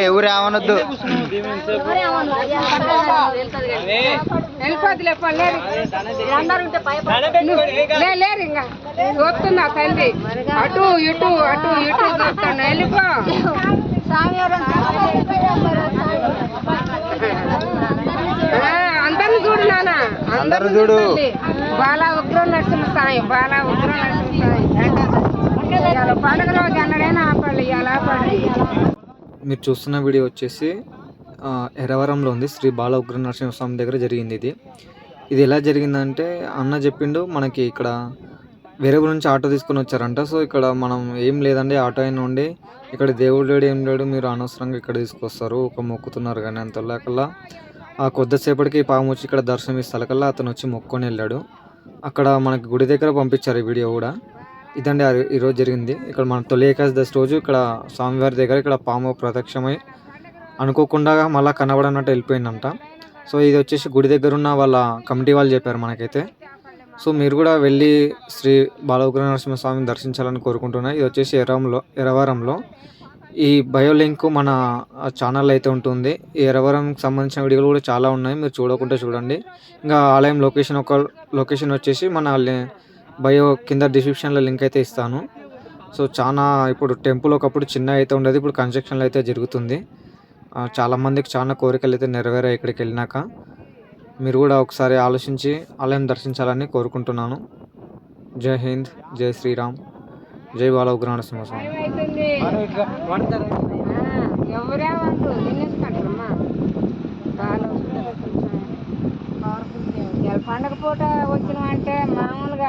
ఎవరు ఏమనొద్దు వెళ్ళిపోతులే పర్లేదు లే- లేరు ఇంకా. చూస్తున్నా తల్లి. అటు ఇటు అటు ఇటు చూస్తున్నా వెళ్ళిపో అందరిని చూడు నాన్న. అందరిని చూడు. బాలా ఉగ్రం నరసింహ సాయి బాలా ఉగ్రం నరసింహ సాయి మీరు చూస్తున్న వీడియో వచ్చేసి ఎరవరంలో ఉంది. శ్రీ బాల ఉగ్ర నరసింహస్వామి దగ్గర జరిగింది ఇది. ఇది ఎలా జరిగిందంటే అన్న చెప్పిండు మనకి ఇక్కడ వేరే ఊరు నుంచి ఆటో తీసుకొని వచ్చారంట. సో ఇక్కడ మనం ఏం లేదండి ఆటో అయిన ఉండి ఇక్కడ దేవుడు లేడు ఏం లేడు మీరు అనవసరంగా ఇక్కడ తీసుకొస్తారు ఒక మొక్కుతున్నారు కానీ అంతలాకల్లా ఆ కొద్దిసేపటికి పాము వచ్చి ఇక్కడ దర్శనం ఇస్తాకల్లా అతను వచ్చి మొక్కొని వెళ్ళాడు. అక్కడ మనకి గుడి దగ్గర పంపించారు ఈ వీడియో కూడా. ఇదండి ఈరోజు జరిగింది. ఇక్కడ మన తొలి ఏకాదశి రోజు ఇక్కడ స్వామివారి దగ్గర ఇక్కడ పాము ప్రత్యక్షమై అనుకోకుండా మళ్ళీ కనబడనట్టు వెళ్ళిపోయిందంట. సో ఇది వచ్చేసి గుడి దగ్గర ఉన్న వాళ్ళ కమిటీ వాళ్ళు చెప్పారు మనకైతే. సో మీరు కూడా వెళ్ళి శ్రీ బాలఉగ్ర నరసింహస్వామిని దర్శించాలని కోరుకుంటున్నా. ఇది వచ్చేసి ఎరవంలో ఎరవరంలో. ఈ బయో లింక్ మన ఛానల్ అయితే ఉంటుంది. ఈ ఎరవరంకి సంబంధించిన వీడియోలు కూడా చాలా ఉన్నాయి. మీరు చూడకుంటే చూడండి. ఇంకా ఆలయం లొకేషన్ ఒక లొకేషన్ వచ్చేసి మన బయో కింద డిస్క్రిప్షన్లో లింక్ అయితే ఇస్తాను. సో చాలా ఇప్పుడు టెంపుల్ ఒకప్పుడు చిన్న అయితే ఉండేది ఇప్పుడు కన్స్ట్రక్షన్లో అయితే జరుగుతుంది. చాలామందికి చాలా మందికి చాలా కోరికలు అయితే నెరవేరాయి ఇక్కడికి వెళ్ళినాక. మీరు కూడా ఒకసారి ఆలోచించి ఆలయం దర్శించాలని కోరుకుంటున్నాను. జై హింద్ జై శ్రీరామ్ జై బాల ఉగ్రహణ సింహస్వామి. పండగ పూట వచ్చినామంటే మామూలుగా